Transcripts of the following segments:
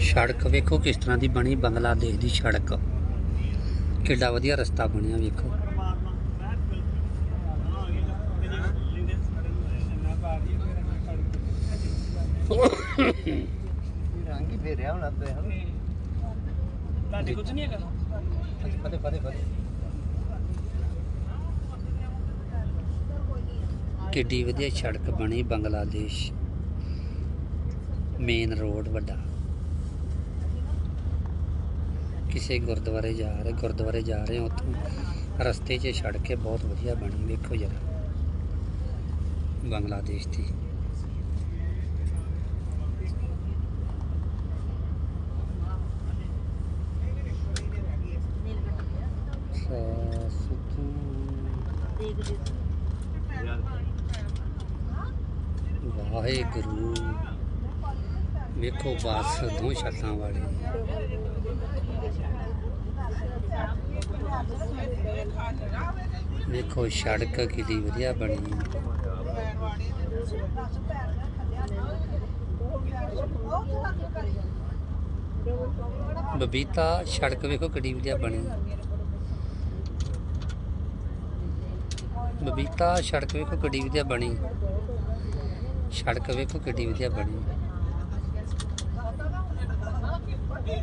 ਸੜਕ ਵੇਖੋ ਕਿਸ ਤਰ੍ਹਾਂ ਦੀ ਬਣੀ ਬੰਗਲਾਦੇਸ਼ ਦੀ ਸੜਕ। ਕਿੱਡਾ ਵਧੀਆ ਰਸਤਾ ਬਣਿਆ ਵੇਖੋ। ਰੰਗ ਹੀ ਫੇਰਿਆ ਹੋਣਾ ਤੇ ਹਨ ਤੁਹਾਡੇ ਕੁਝ ਨਹੀਂ ਹੈਗਾ? ਫਤੇ ਫਤੇ ਫਤੇ ਕਿੱਡੀ ਵਧੀਆ ਸੜਕ ਬਣੀ ਬੰਗਲਾਦੇਸ਼। ਮੇਨ ਰੋਡ ਵੱਡਾ। ਕਿਸੇ ਗੁਰਦੁਆਰੇ ਜਾ ਰਹੇ, ਗੁਰਦੁਆਰੇ ਜਾ ਰਹੇ ਹਾਂ, ਉੱਥੋਂ ਰਸਤੇ 'ਚ ਸੜਕ ਹੈ ਬਹੁਤ ਵਧੀਆ ਬਣੀ। ਵੇਖੋ ਜਰਾ, ਬੰਗਲਾਦੇਸ਼ ਦੀ। ਵਾਹਿਗੁਰੂ। ਵੇਖੋ ਬੱਸ ਦੋ ਛੱਤਾਂ ਵਾਲੀ। ਵੇਖੋ ਸੜਕ ਕਿੰਨੀ ਵਧੀਆ ਬਣੀ। ਬਬੀਤਾ, ਸੜਕ ਵੇਖੋ ਕਿੱਡੀ ਵਧੀਆ ਬਣੀ। ਬਬੀਤਾ, ਸੜਕ ਵੇਖੋ ਕਿੱਡੀ ਵਧੀਆ ਬਣੀ। ਸੜਕ ਵੇਖੋ ਕਿੰਨੀ ਵਧੀਆ ਬਣੀ। Yeah.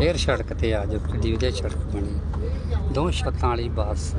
ਫੇਰ ਸੜਕ ਤੇ ਆ ਜਾਓ ਗੱਡੀ ਵਧੀਆ ਸੜਕ ਬਣੀ। ਦੋ ਛੱਤਾਂ ਵਾਲੀ ਬੱਸ।